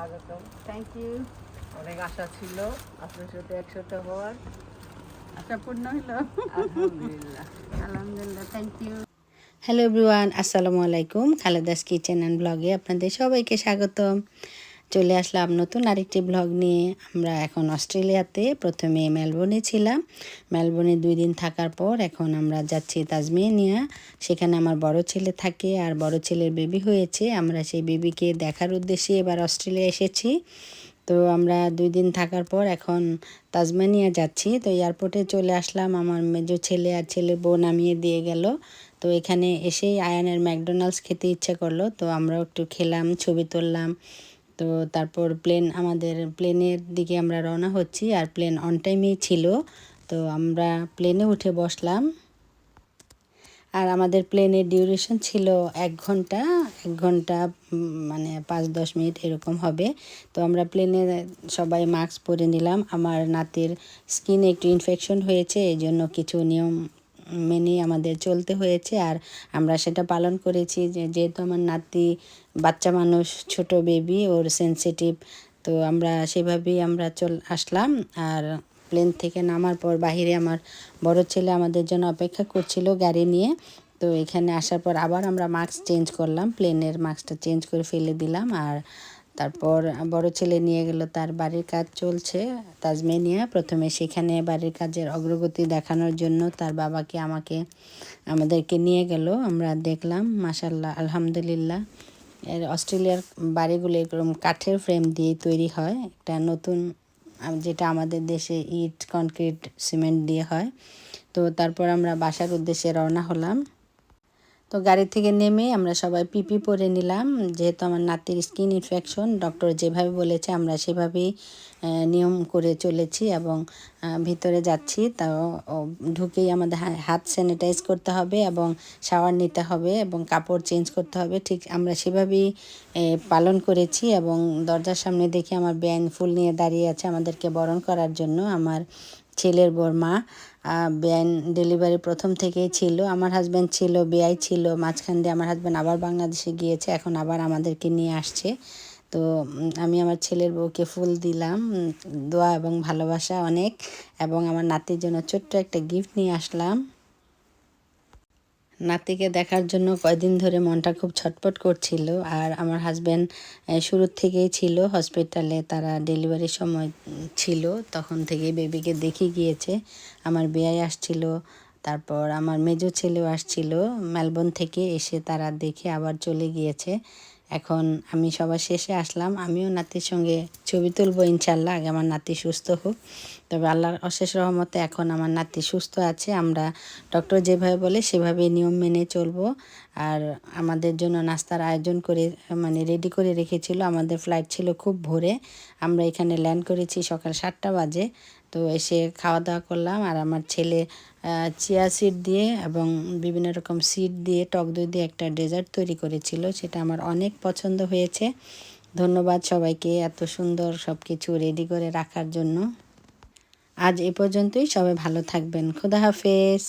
স্বাগতম। Thank you অনেক আশা ছিল আপনার সাথে একসাথে হওয়ার। আশা পূর্ণ হলো। আলহামদুলিল্লাহ। আলহামদুলিল্লাহ থ্যাংক ইউ হ্যালো এভরিওয়ান আসসালামু আলাইকুম। খালেদাস কিচেন অ্যান্ড ব্লগে আপনাদের সবাইকে স্বাগতম। চলে আসলাম নতুন আরেকটি ব্লগ নিয়ে। আমরা এখন অস্ট্রেলিয়াতে প্রথমে মেলবোর্নে ছিলাম। মেলবোর্নে দুই দিন থাকার পর এখন আমরা যাচ্ছি তাজমেনিয়া। সেখানে আমার বড় ছেলে থাকে আর বড় ছেলের বেবি হয়েছে। আমরা সেই বেবিকে দেখার উদ্দেশ্যে এবার অস্ট্রেলিয়া এসেছি। তো আমরা দুই দিন থাকার পর এখন তাজমানিয়া যাচ্ছি। তো এয়ারপোর্টে চলে আসলাম। আমার মেজো ছেলে আর ছেলে বউ নামিয়ে দিয়ে গেল। তো এখানে এসেই আয়ানের ম্যাকডোনাল্ডস খেতে ইচ্ছা করল। তো আমরাও একটু খেলাম, ছবি তুললাম। তো তারপর প্লেন আমাদের প্লেনের দিকে আমরা রওনা হচ্ছি আর প্লেন অন টাইমেই ছিল। তো আমরা প্লেনে উঠে বসলাম। আর আমাদের প্লেনের ডিউরেশন ছিল এক ঘণ্টা। এক ঘণ্টা মানে পাঁচ দশ মিনিট এরকম হবে। তো আমরা প্লেনে সবাই মাস্ক পরে নিলাম। আমার নাতির স্কিনে একটু ইনফেকশন হয়েছে এই জন্য কিছু নিয়ম মেনে আমাদের চলতে হয়েছে আর আমরা সেটা পালন করেছি যে, যেহেতু আমার নাতি বাচ্চা মানুষ, ছোট বেবি ওর সেনসিটিভ তো আমরা সেভাবেই আমরা চল, আসলাম আর প্লেন থেকে নামার পর বাহিরে আমার বড় ছেলে আমাদের জন্য অপেক্ষা করছিল গাড়ি নিয়ে। তো এখানে আসার পর আবার আমরা মাস্ক চেঞ্জ করলাম প্লেনের মাস্কটা চেঞ্জ করে ফেলে দিলাম আর তারপর বড় ছেলে নিয়ে গেল, তার বাড়ির কাজ চলছে তাজমেনিয়া। প্রথমে সেখানে বাড়ির কাজের অগ্রগতি দেখানোর জন্য তার বাবাকে আমাকে, আমাদেরকে নিয়ে গেল। আমরা দেখলাম মাসাল্লাহ আলহামদুলিল্লাহ। এর অস্ট্রেলিয়ার বাড়িগুলো এরকম কাঠের ফ্রেম দিয়ে তৈরি হয়। একটা নতুন, যেটা আমাদের দেশে ইট কনক্রিট সিমেন্ট দিয়ে হয়। তো তারপর আমরা বাসার উদ্দেশ্যে রওনা হলাম। তো গাড়ি থেকে নেমে আমরা সবাই পিপি পরে নিলাম। যেহেতু আমার নাতির স্কিন ইনফেকশন ডক্টর যেভাবে বলেছে আমরা সেভাবেই নিয়ম করে চলেছি এবং ভিতরে যাচ্ছি। তাও ঢুকেই আমাদের হাত স্যানিটাইজ করতে হবে এবং শাওয়ার নিতে হবে এবং কাপড় চেঞ্জ করতে হবে। ঠিক আমরা সেভাবেই পালন করেছি এবং দরজার সামনে দেখি আমার ব্যান ফুল নিয়ে দাঁড়িয়ে আছে আমাদেরকে বরণ করার জন্য। আমার ছেলের বর্মা ব্যান ডেলিভারি প্রথম থেকেই ছিল। আমার হাজব্যান্ড ছিল বেয়াই ছিল, মাঝখান দিয়ে আমার হাজব্যান্ড আবার বাংলাদেশে গিয়েছে, এখন আবার আমাদেরকে নিয়ে আসছে। তো আমি আমার ছেলের বউকে ফুল দিলাম দোয়া এবং ভালোবাসা অনেক এবং আমার নাতির জন্য ছোট্ট একটা গিফট নিয়ে আসলাম। নাতিকে দেখার জন্য কয়দিন ধরে মনটা খুব ছটপট করছিল আর আমার হাজব্যান্ড শুরুর থেকেই ছিল হসপিটালে তারা ডেলিভারির সময় ছিল। তখন থেকেই বেবিকে দেখে গিয়েছে। আমার বেয়াই আসছিল, তারপর আমার মেজো ছেলেও আসছিল। মেলবোর্ন থেকে এসে তারা দেখে আবার চলে গিয়েছে। এখন আমি সবার শেষে আসলাম। আমিও নাতির সঙ্গে ছবি তুলবো ইনশাল্লাহ, আগে আমার নাতি সুস্থ হোক। তবে আল্লাহর অশেষ রহমতে এখন আমার নাতি সুস্থ আছে। আমরা ডক্টর যেভাবে বলে সেভাবে নিয়ম মেনে চলবো। আর আমাদের জন্য নাস্তার আয়োজন করে মানে রেডি করে রেখেছিল। আমাদের ফ্লাইট ছিল খুব ভোরে। আমরা এখানে ল্যান্ড করেছি সকাল সাতটা বাজে। তো এসে খাওয়া দাওয়া করলাম আর আমার ছেলে চিয়া সিড দিয়ে এবং বিভিন্ন রকম সিড দিয়ে, টক দই দিয়ে একটা ডেজার্ট তৈরি করেছিল। সেটা আমার অনেক পছন্দ হয়েছে। ধন্যবাদ সবাইকে এত সুন্দর সব কিছু রেডি করে রাখার জন্য। আজ এ পর্যন্তই। সবাই ভালো থাকবেন। খুদা হাফেজ।